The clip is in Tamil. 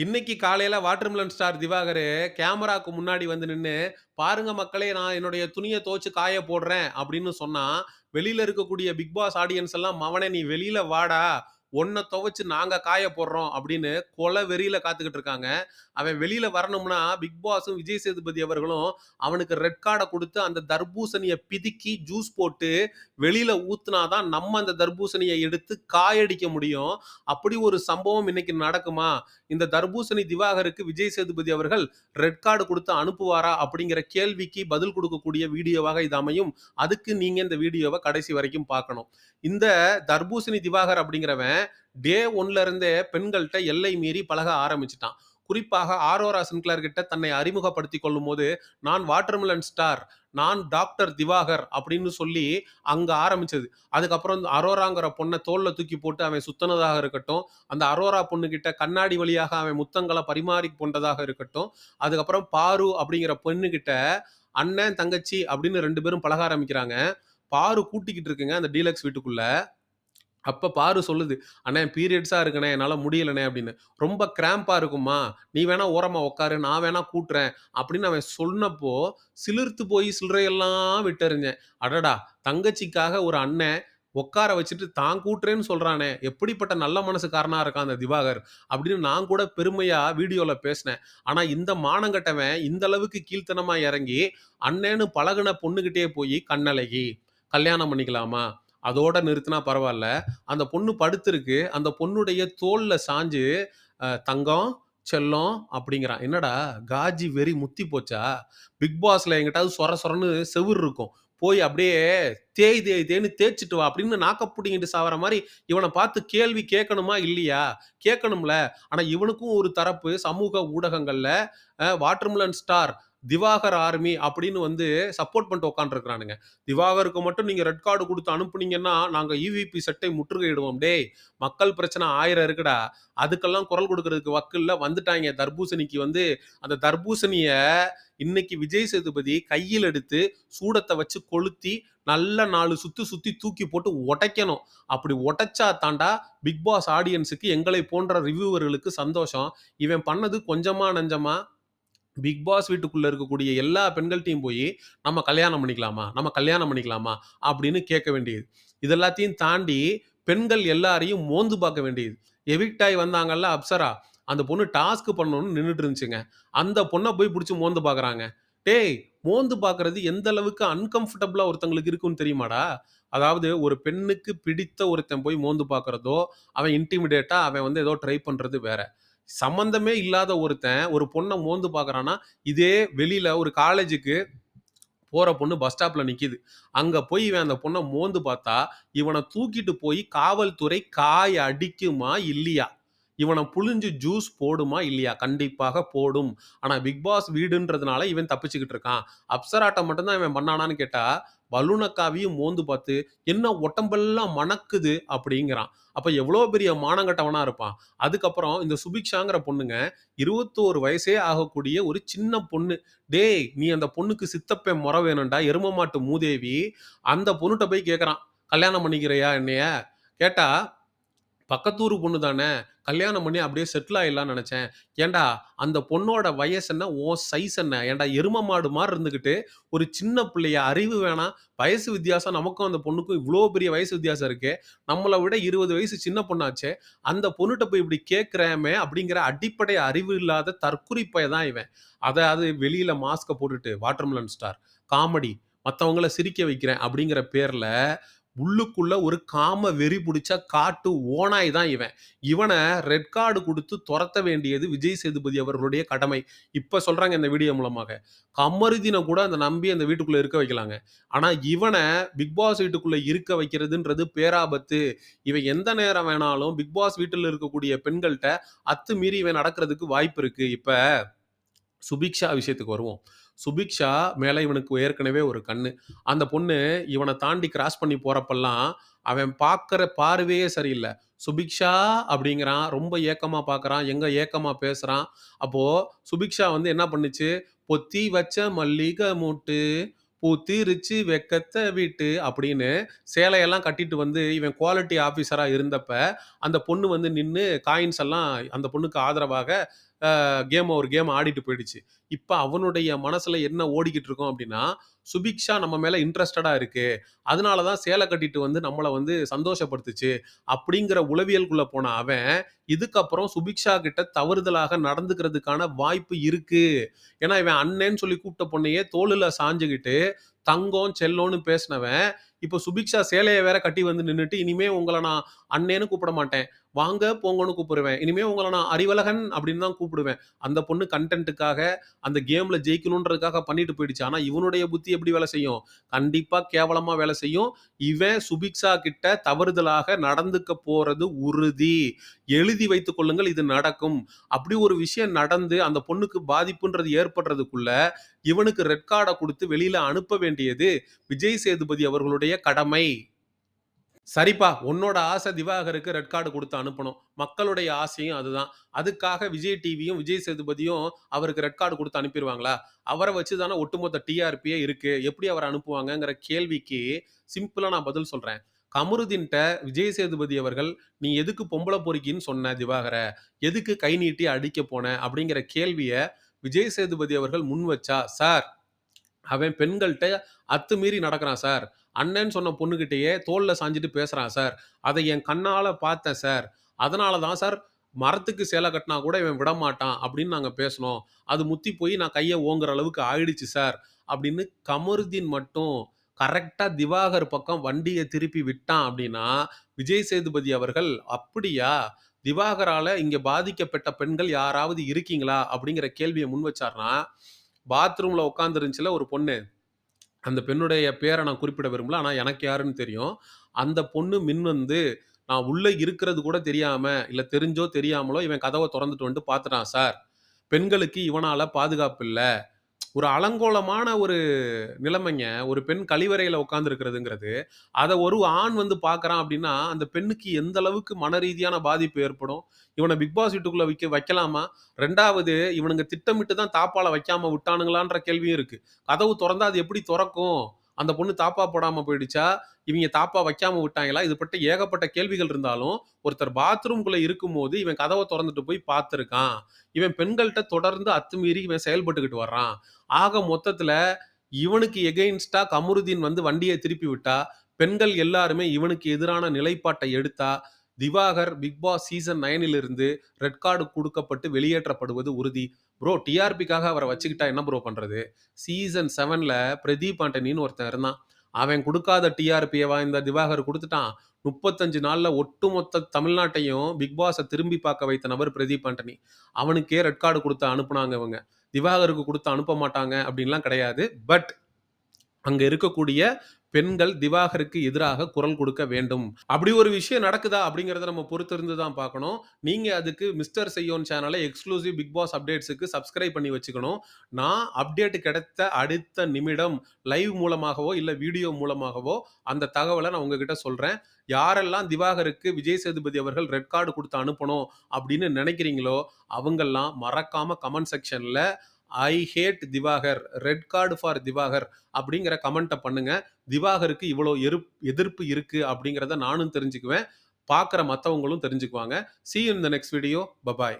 இன்னைக்கு காலையில வாட்டர்மிலன் ஸ்டார் திவாகர் கேமராக்கு முன்னாடி வந்து நின்று "பாருங்க மக்களே நான் என்னுடைய துணியை துவச்சு காய போடுறேன்" அப்படின்னு சொன்னா, வெளியில இருக்கக்கூடிய பிக் பாஸ் ஆடியன்ஸ் எல்லாம், "மவனே நீ வெளியில வாடா, ஒன்றை துவைச்சு நாங்கள் காய போடுறோம்" அப்படின்னு கொலை வெறியில் காத்துக்கிட்டு இருக்காங்க. அவன் வெளியில் வரணும்னா, பிக் பாஸும், விஜய் சேதுபதி அவர்களும் அவனுக்கு ரெட் கார்டை கொடுத்து அந்த தர்பூசணியை பிதுக்கி ஜூஸ் போட்டு வெளியில் ஊத்துனாதான் நம்ம அந்த தர்பூசணியை எடுத்து காயடிக்க முடியும். அப்படி ஒரு சம்பவம் இன்னைக்கு நடக்குமா? இந்த தர்பூசணி திவாகருக்கு விஜய் சேதுபதி அவர்கள் ரெட் கார்டு கொடுத்து அனுப்புவாரா? அப்படிங்கிற கேள்விக்கு பதில் கொடுக்கக்கூடிய வீடியோவாக இது அமையும். அதுக்கு நீங்கள் இந்த வீடியோவை கடைசி வரைக்கும் பார்க்கணும். இந்த தர்பூசணி திவாகர் அப்படிங்கிறவன், டே ஒன்ல இருந்தே பெண்கள்கிட்ட எல்லை மீறி பழக ஆரம்பிச்சிட்டான் குறிப்பாக ஆரோரா சின்க்ளர் கிட்ட தன்னை அறிமுகப்படுத்திக் கொள்ளும்போது, "நான் வாட்டர்மிலன் ஸ்டார். நான் டாக்டர் திவாகர்" அப்படின்னு சொல்லி அங்கே ஆரம்பிச்சது. அதுக்கப்புறம் அரோராங்கிற பொண்ணை தோளில் தூக்கி போட்டு அவன் சுத்துனதாக இருக்கட்டும், அந்த அரோரா பொண்ணுக்கிட்ட கண்ணாடி வழியாக அவன் முத்தங்களை பரிமாறி கொண்டதாக இருக்கட்டும், அதுக்கப்புறம் பாரு அப்படிங்கிற பொண்ணுக்கிட்ட அண்ணன், தங்கச்சி அப்படின்னு ரெண்டு பேரும் பழக ஆரம்பிக்கிறாங்க. பாரு கூட்டிக்கிட்டு இருக்குங்க அந்த டீலக்ஸ் வீட்டுக்குள்ள. அப்போ பாரு சொல்லுது, "அண்ணே பீரியட்ஸாக இருக்குண்ணே, என்னால் முடியலண்ணே" அப்படின்னு. "ரொம்ப கிராம்பாக இருக்கும்மா, நீ வேணா ஓரமாக உட்காரு, நான் வேணா கூட்டுறேன்" அப்படின்னு அவன் சொன்னப்போ, சிலிர்த்து போய் சில்லறையெல்லாம் விட்டறிஞ்சேன் அடடா! தங்கச்சிக்காக ஒரு அண்ணன் உட்கார வச்சுட்டு தான் கூட்டுறேன்னு சொல்கிறானே எப்படிப்பட்ட நல்ல மனசுக்காரனாக இருக்கான் அந்த திவாகர், அப்படின்னு நான் கூட பெருமையாக வீடியோவில் பேசினேன். ஆனால் இந்த மானங்கெட்டவன் இந்த அளவுக்கு கீழ்த்தனமாக இறங்கி, அண்ணேன்னு பழகுன பொண்ணுக்கிட்டே போய் "கண்ணழகி, கல்யாணம் பண்ணிக்கலாமா?" அதோட நிறுத்தினா பரவாயில்ல அந்த பொண்ணு படுத்திருக்கு. அந்த பொண்ணுடைய தோள்ல சாஞ்சு, அ "தங்கம், செல்லம்" அப்படிங்கிறான். என்னடா காஜி வெறி முத்தி போச்சா? பிக் பாஸ்ல எங்கிட்டாவது சொர சொரன்னு செவுரு இருக்கும். போய் அப்படியே தேய் தேய் தேய்ன்னு தேய்ச்சுட்டு வா அப்படின்னு நாக்க புடுங்கிட்டு சாவற மாரி, இவன பார்த்து கேள்வி கேட்கணுமா? இல்லையா? கேட்கணும்ல. ஆனா இவனுக்கும் ஒரு தரப்பு சமூக ஊடகங்கள்ல, அ வாட்டர்மெலன் ஸ்டார், திவாகர் ஆர்மி அப்படின்னு வந்து சப்போர்ட் பண்ணிட்டு உட்காந்துருக்குறானுங்க திவாகருக்கு மட்டும் நீங்கள் ரெட் கார்டு கொடுத்து அனுப்புனீங்கன்னா, நாங்கள் இவிபி செட்டை முற்றுகையிடுவோம். டேய்! மக்கள் பிரச்சனை ஆயிரம் இருக்குடா. அதுக்கெல்லாம் குரல் கொடுக்கறதுக்கு வக்கில்ல வந்துட்டாங்க தர்பூசணிக்கு வந்து அந்த தர்பூசணியை இன்னைக்கு விஜய் சேதுபதி கையில் எடுத்து, சூடத்தை வச்சு கொளுத்தி, நல்ல நாலு சுத்து சுத்தி தூக்கி போட்டு உடைக்கணும். அப்படி உடைச்சா தாண்டா பிக் பாஸ் ஆடியன்ஸுக்கு எங்களை போன்ற ரிவ்யூவர்களுக்கு சந்தோஷம். இவன் பண்ணது கொஞ்சமா நஞ்சமா? பிக் பாஸ் வீட்டுக்குள்ளே இருக்கக்கூடிய எல்லா பெண்கள்ட்டயும் போய் "நம்ம கல்யாணம் பண்ணிக்கலாமா? நம்ம கல்யாணம் பண்ணிக்கலாமா?" அப்படின்னு கேட்க வேண்டியது. இது எல்லாத்தையும் தாண்டி, பெண்கள் எல்லாரையும் மோந்து பார்க்க வேண்டியது. எவிக்ட் வந்தாங்கல்ல அப்சரா, அந்த பொண்ணு டாஸ்க் பண்ணணும்னு நின்றுட்டு இருந்துச்சுங்க. அந்த பொண்ணை போய் பிடிச்சி மோந்து பார்க்குறாங்க. டேய்! மோந்து பார்க்கறது எந்த அளவுக்கு அன்கம்ஃபர்டபுளாக ஒருத்தங்களுக்கு இருக்கும்னு தெரியுமாடா? அதாவது ஒரு பெண்ணுக்கு பிடித்த ஒருத்தன் போய் மோந்து பார்க்குறதோ அவன் இன்டிமிடேட்டாக அவன் வந்து ஏதோ ட்ரை பண்ணுறது வேற. சம்மந்தமே இல்லாத ஒருத்தன் ஒரு பொண்ணை மோந்து பார்க்குறான்னா, இதே வெளியில் ஒரு காலேஜுக்கு போகிற பொண்ணு பஸ் ஸ்டாப்பில் நிற்கிது அங்கே போய் இவன் அந்த பொண்ணை மோந்து பார்த்தா, இவனை தூக்கிட்டு போய் காவல்துறை காய அடிக்குமா? இல்லையா? இவனை புழிஞ்சு ஜூஸ் போடுமா? இல்லையா? கண்டிப்பாக போடும். ஆனால் பிக் பாஸ் வீடுன்றதுனால இவன் தப்பிச்சுக்கிட்டு இருக்கான். அப்சராட்டை மட்டும்தான் இவன் பண்ணானான்னு கேட்டால் பலூனக்காவையும் மோந்து பார்த்து, "என்ன உடம்பெல்லாம் மணக்குது" அப்படிங்கிறான். அப்போ எவ்வளோ பெரிய மானங்கட்டவனாக இருப்பான். அதுக்கப்புறம் இந்த சுபிக்ஷாங்கிற பொண்ணுங்க, 21 வயசே ஆகக்கூடிய ஒரு சின்ன பொண்ணு. டேய்! நீ அந்த பொண்ணுக்கு சித்தப்பன் மொற வேணும்டா, எரும மாட்டு மூதேவி. அந்த பொண்ணுகிட்ட போய் கேட்குறான் "கல்யாணம் பண்ணிக்கிறியா என்னைய?" கேட்டால் பக்கத்தூர் பொண்ணு தானே, கல்யாணம் பண்ணி அப்படியே செட்டில் ஆயிடலாம்னு நினச்சேன் ஏண்டா அந்த பொண்ணோட வயசு என்ன? உன் சைஸ் என்ன? ஏன்டா எரும மாடு மாதிரி இருந்துக்கிட்டு ஒரு சின்ன பிள்ளைய அறிவு வேணாம், வயசு வித்தியாசம் நமக்கும் அந்த பொண்ணுக்கும் இவ்வளோ பெரிய வயசு வித்தியாசம் இருக்கு நம்மளை விட 20 வயசு சின்ன பொண்ணாச்சே. அந்த பொண்ணுட்ட போய் இப்படி கேட்குறேமே அப்படிங்கிற அடிப்படை அறிவு இல்லாத தற்குறிப்பை தான் இவன். அதாவது வெளியில் மாஸ்கை போட்டுட்டு வாட்டர்மெலன் ஸ்டார், காமெடி, மற்றவங்கள சிரிக்க வைக்கிறேன் அப்படிங்கிற பேரில் உள்ளுக்குள்ள ஒரு காம வெறி பிடிச்ச காட்டு ஓனாய் தான் இவன். இவனை ரெட் கார்டு கொடுத்து துரத்த வேண்டியது விஜய் சேதுபதி அவர்களுடைய கடமை. இப்ப சொல்றாங்க இந்த வீடியோ மூலமாக. கமருதினை கூட அந்த நம்பி அந்த வீட்டுக்குள்ள இருக்க வைக்கலாங்க. ஆனா இவனை பிக் பாஸ் வீட்டுக்குள்ள இருக்க வைக்கிறதுன்றது பேராபத்து. இவன் எந்த நேரம் வேணாலும் பிக் பாஸ் வீட்டில் இருக்கக்கூடிய அத்து மீறி இவன் நடக்கிறதுக்கு வாய்ப்பு இருக்கு. இப்ப சுபிக்ஷா விஷயத்துக்கு வருவோம். சுபிக்ஷா மேலே இவனுக்கு ஏற்கனவே ஒரு கண்ணு. அந்த பொண்ணு இவனை தாண்டி கிராஸ் பண்ணி போறப்பல்லாம், அவன் பார்க்குற பார்வையே சரியில்லை "சுபிக்ஷா" அப்படிங்கிறான். ரொம்ப ஏக்கமாக பார்க்குறான். எங்கே ஏக்கமாக பேசுகிறான் அப்போது சுபிக்ஷா வந்து என்ன பண்ணுச்சு, "பொத்தி வச்ச மல்லிக மொட்டு, பூத்திருச்சு வெக்கத்தை வீட்டு அப்படின்னு சேலையெல்லாம் கட்டிட்டு வந்து இவன் குவாலிட்டி ஆஃபீஸராக இருந்தப்ப, அந்த பொண்ணு வந்து நின்று காயின்ஸ் எல்லாம் அந்த பொண்ணுக்கு ஆதரவாக கேம் ஒரு கேம் ஆடிட்டு போயிடுச்சு. இப்போ அவனுடைய மனசில் என்ன ஓடிக்கிட்டு இருக்கோம் அப்படின்னா சுபிக்ஷா நம்ம மேலே இன்ட்ரெஸ்டடாக இருக்குது அதனால தான் சேலை கட்டிட்டு வந்து நம்மளை வந்து சந்தோஷப்படுத்துச்சு. அப்படிங்கிற உளவியலுக்குள்ளே போன அவன், இதுக்கப்புறம் சுபிக்ஷா கிட்ட தவறுதலாக நடந்துக்கிறதுக்கான வாய்ப்பு இருக்குது ஏன்னா, இவன் அண்ணேன்னு சொல்லி கூப்பிட்ட பொண்ணையே தோளில் சாஞ்சுக்கிட்டு தங்கம், செல்லோன்னு பேசினவன், இப்போ சுபிக்ஷா சேலையை வேற கட்டி வந்து நின்றுட்டு இனிமே உங்களை நான் அண்ணேன்னு கூப்பிட மாட்டேன். வாங்க, போங்கன்னு கூப்பிடுவேன். இனிமே உங்களை நான் அறிவழகன் அப்படின்னு தான் கூப்பிடுவேன். அந்த பொண்ணு கன்டென்ட்‌டுக்காக, அந்த கேம்ல ஜெயிக்கணுன்றதுக்காக பண்ணிட்டு போயிடுச்சு. ஆனா, இவனுடைய புத்தி எப்படி வேலை செய்யும்? கண்டிப்பா கேவலமா வேலை செய்யும். இவன் சுபிக்ஷா கிட்ட தவறுதலாக நடந்துக்க போறது உறுதி. எழுதி வைத்துக் கொள்ளுங்கள் இது நடக்கும். அப்படி ஒரு விஷயம் நடந்து, அந்த பொண்ணுக்கு பாதிப்புன்றது ஏற்படுறதுக்குள்ள, இவனுக்கு ரெட் கார்டை கொடுத்து வெளியில அனுப்ப வேண்டியது விஜய் சேதுபதி அவர்களுடைய கடமை. சரிப்பா, உன்னோட ஆசை திவாகருக்கு ரெட் கார்டு கொடுத்து அனுப்பணும். மக்களுடைய ஆசையும் அதுதான். அதுக்காக விஜய் டிவியும், விஜய் சேதுபதியும் அவருக்கு ரெட் கார்டு கொடுத்து அனுப்பிருவாங்களா? அவரை வச்சு தானே ஒட்டுமொத்த டிஆர்பியே இருக்கு. எப்படி அவரை அனுப்புவாங்கங்கிற கேள்விக்கு சிம்பிளா நான் பதில் சொல்றேன். கமருதீன்ட்ட விஜய் சேதுபதி அவர்கள், "நீ எதுக்கு பொம்பளை பொறுக்கின்னு சொன்ன திவாகரை எதுக்கு கை நீட்டி அடிக்க போன?" அப்படிங்கிற கேள்விய விஜய் சேதுபதி அவர்கள் முன் வச்சா, "சார், அவன் பெண்கள்கிட்ட அத்துமீறி நடக்கிறான் சார். அண்ணன் சொன்ன பொண்ணுக்கிட்டேயே தோளில் சாஞ்சுட்டு பேசுகிறான் சார். அதை என் கண்ணால் பார்த்தேன் சார். அதனால தான் சார் மரத்துக்கு சேலை கட்டினா கூட இவன் விடமாட்டான் அப்படின்னு நாங்கள் பேசினோம் அது முத்தி போய் நான் கையை ஓங்குற அளவுக்கு ஆயிடுச்சு சார்." அப்படின்னு கமருதீன் மட்டும் கரெக்டாக திவாகர் பக்கம் வண்டியை திருப்பி விட்டான் அப்படின்னா, விஜய் சேதுபதி அவர்கள், "அப்படியா? திவாகரால் இங்கே பாதிக்கப்பட்ட பெண்கள் யாராவது இருக்கீங்களா?" அப்படிங்கிற கேள்வியை முன் வச்சார்னா, பாத்ரூமில் உட்காந்துருந்துச்சில்ல ஒரு பொண்ணு. அந்த பெண்ணுடைய பேர நான் குறிப்பிட விரும்பல. ஆனா எனக்கு யாருன்னு தெரியும். அந்த பொண்ணு மின் வந்து, "நான் உள்ள இருக்கிறது கூட தெரியாம, இல்ல தெரிஞ்சோ தெரியாமலோ இவன் கதவ தொறந்துட்டு வந்துட்டு பார்த்துட்டான் சார். பெண்களுக்கு இவனால பாதுகாப்பு இல்ல." ஒரு அலங்கோலமான ஒரு நிலைமைங்க. ஒரு பெண் கழிவறையில உட்காந்துருக்கிறதுங்கிறது அதை ஒரு ஆண் வந்து பார்க்குறான் அப்படின்னா, அந்த பெண்ணுக்கு எந்த அளவுக்கு மன ரீதியான பாதிப்பு ஏற்படும்? இவனை பிக் பாஸ் வீட்டுக்குள்ள வைக்க வைக்கலாமா? ரெண்டாவது இவனுங்க திட்டமிட்டு தான் தாப்பால வைக்காம விட்டானுங்களான்ற கேள்வியும் இருக்கு. கதவு திறந்தா அது எப்படி திறக்கும் அந்த பொண்ணு தாப்பா போடாம போயிடுச்சா? இவங்க தாப்பா வைக்காம விட்டாங்களா? இது பட்ட ஏகப்பட்ட கேள்விகள் இருந்தாலும், ஒருத்தர் பாத்ரூம்குள்ள இருக்கும்போது இவன் கதவை திறந்துட்டு போய் பார்த்துருக்கான் இவன் பெண்கள்கிட்ட தொடர்ந்து அத்துமீறி இவன் செயல்பட்டுக்கிட்டு வர்றான். ஆக மொத்தத்துல இவனுக்கு எகெயின்ஸ்டா கமருதீன் வந்து வண்டியை திருப்பி விட்டா, பெண்கள் எல்லாருமே இவனுக்கு எதிரான நிலைப்பாட்டை எடுத்தா, திவாகர் பிக் பாஸ் சீசன் நைனிலிருந்து ரெட் கார்டு கொடுக்கப்பட்டு வெளியேற்றப்படுவது உறுதி. ப்ரோ டிஆர்பிக்காக அவரை வச்சுக்கிட்டா என்ன ப்ரோ பண்றது? சீசன் செவனில் பிரதீப் ஆண்டனின்னு ஒருத்தன் இருந்தான். அவன் கொடுக்காத டிஆர்பியவா இந்த திவாகர் கொடுத்துட்டான் முப்பத்தஞ்சு நாளில் ஒட்டுமொத்த தமிழ்நாட்டையும் பிக்பாஸை திரும்பி பார்க்க வைத்த நபர் பிரதீப் ஆண்டனி. அவனுக்கே ரெட் கார்டு கொடுத்து அனுப்புனாங்க இவங்க. திவாகருக்கு கொடுத்து அனுப்ப மாட்டாங்க அப்படின்லாம் கிடையாது. பட் அங்கே இருக்கக்கூடிய பெண்கள் திவாகருக்கு எதிராக குரல் கொடுக்க வேண்டும். அப்படி ஒரு விஷயம் நடக்குதா அப்படிங்கிறத நம்ம பொறுத்திருந்து தான் பார்க்கணும். நீங்கள் அதுக்கு மிஸ்டர் செய்யோன் சேனலை எக்ஸ்க்ளூசிவ் பிக் பாஸ் அப்டேட்ஸுக்கு சப்ஸ்கிரைப் பண்ணி வச்சுக்கணும். நான் அப்டேட் கிடைத்த அடுத்த நிமிடம் லைவ் மூலமாகவோ, இல்லை வீடியோ மூலமாகவோ அந்த தகவலை நான் உங்ககிட்ட சொல்கிறேன் யாரெல்லாம் திவாகருக்கு விஜய் சேதுபதி அவர்கள் ரெட் கார்டு கொடுத்து அனுப்பணும் அப்படின்னு நினைக்கிறீங்களோ, அவங்கெல்லாம் மறக்காமல் கமெண்ட் செக்ஷனில் "I hate Divakar. Red card for Divakar" அப்படிங்கிற கமெண்ட்டை பண்ணுங்க. திவாகருக்கு இவ்வளோ எரு எதிர்ப்பு இருக்கு அப்படிங்கிறத நானும் தெரிஞ்சுக்குவேன். பார்க்குற மற்றவங்களும் தெரிஞ்சுக்குவாங்க. See in the next video. Bye bye.